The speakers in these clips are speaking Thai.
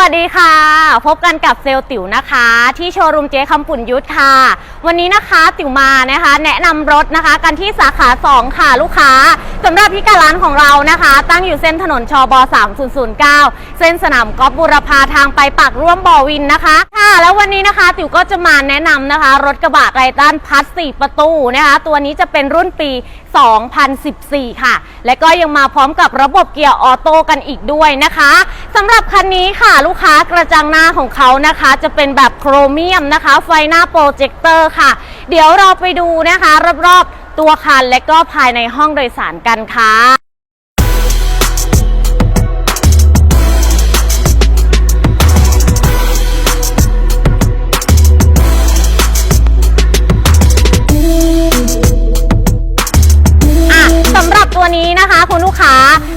วัสดีค่ะ พบกันกับเซลล์ติ๋วนะคะ ที่โชว์รูมเจ๊คำปุ่นยุทธค่ะ วันนี้นะคะติ๋วมานะคะ แนะนำรถนะคะ กันที่สาขา 2 ค่ะลูกค้า สำหรับพิกัดร้านของเรานะคะ ตั้งอยู่เส้นถนนชบ 3009 เส้นสนามกอล์ฟบุรพาทางไปปากร่วมบ่อวินนะคะ ค่ะ แล้ววันนี้นะคะติ๋วก็จะมาแนะนำนะคะ รถกระบะไรตันพัส4ประตูนะคะ ตัวนี้จะเป็นรุ่นปี 2014 ค่ะ และก็ยังมาพร้อมกับระบบเกียร์ออโต้กันอีกด้วยนะคะสำหรับคันนี้ค่ะลูกค้ากระจังหน้าของเขานะคะ จะเป็นแบบโครเมียมนะคะ ไฟหน้าโปรเจคเตอร์ค่ะ เดี๋ยวเราไปดูนะคะรอบๆ ตัวคันและก็ภายในห้องโดยสารกันค่ะอะสำหรับตัวนี้นะคะคุณลูกค้า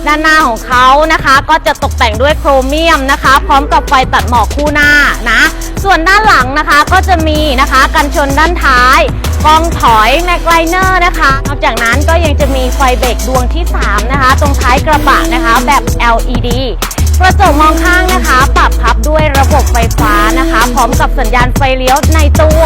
ด้านหน้าของเขานะคะ ก็จะตกแต่งด้วยโครเมียมนะคะ พร้อมกับไฟตัดหมอกคู่หน้านะ ส่วนด้านหลังนะคะก็จะมีนะคะกันชนด้านท้าย กล้องถอยแม็กไลเนอร์นะคะนอกจากนั้นก็ยังจะมีไฟเบรกดวงที่ 3 นะคะ ตรงท้ายกระบะนะคะแบบ LED กระจกมองข้างนะคะ ปรับพับด้วยระบบไฟฟ้านะคะ พร้อมกับสัญญาณไฟเลี้ยวในตัว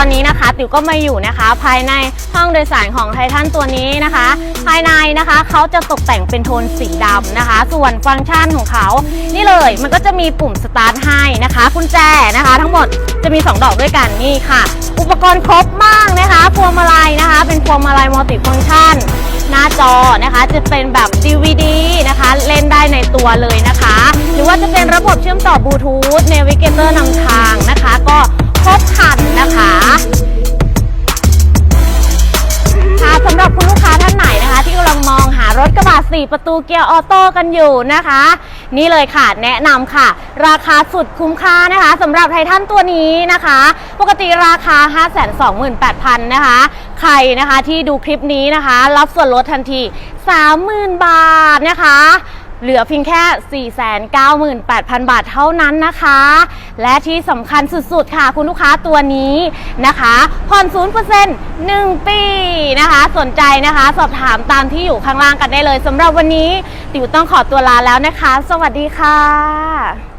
ตอนนี้นะคะติ๋วก็มาอยู่นะคะ ภายในห้องโดยสารของไททันตัวนี้นะคะ ภายในนะคะเขาจะตกแต่งเป็นโทนสีดำนะคะ ส่วนฟังก์ชันของเขา นี่เลยมันก็จะมีปุ่มสตาร์ทให้นะคะกุญแจนะคะ ทั้งหมดจะมี 2 ดอกด้วยกันนี่ค่ะ อุปกรณ์ครบมากนะคะพวงมาลัยนะคะ เป็นพวงมาลัยมัลติฟังก์ชัน หน้าจอนะคะ จะเป็นแบบ DVD นะคะ เล่นได้ในตัวเลยนะคะ หรือว่าจะเป็นระบบเชื่อมต่อบลูทูธเนวิเกเตอร์นำทางนะคะ ก็ครบครันนะคะค่ะสำหรับคุณลูกค้าท่านไหนนะคะ ที่กำลังมองหารถกระบะ4 ประตูเกียร์ออโต้กันอยู่นะคะ นี่เลยค่ะแนะนำค่ะ ราคาสุดคุ้มค่านะคะสำหรับไททันตัวนี้นะคะ ปกติราคา 528,000นะคะ ใครนะคะที่ดูคลิปนี้นะคะ รับส่วนลดทันที 30,000 บาทนะคะ เหลือเพียงแค่ 498,000 บาทเท่านั้นนะคะ และที่สำคัญสุดๆค่ะ คุณลูกค้าตัวนี้นะคะผ่อน 0% 1 ปีนะคะ สนใจนะคะ สอบถามตามที่อยู่ข้างล่างกันได้เลยสำหรับวันนี้ ติ๋วต้องขอตัวลาแล้วนะคะ สวัสดีค่ะ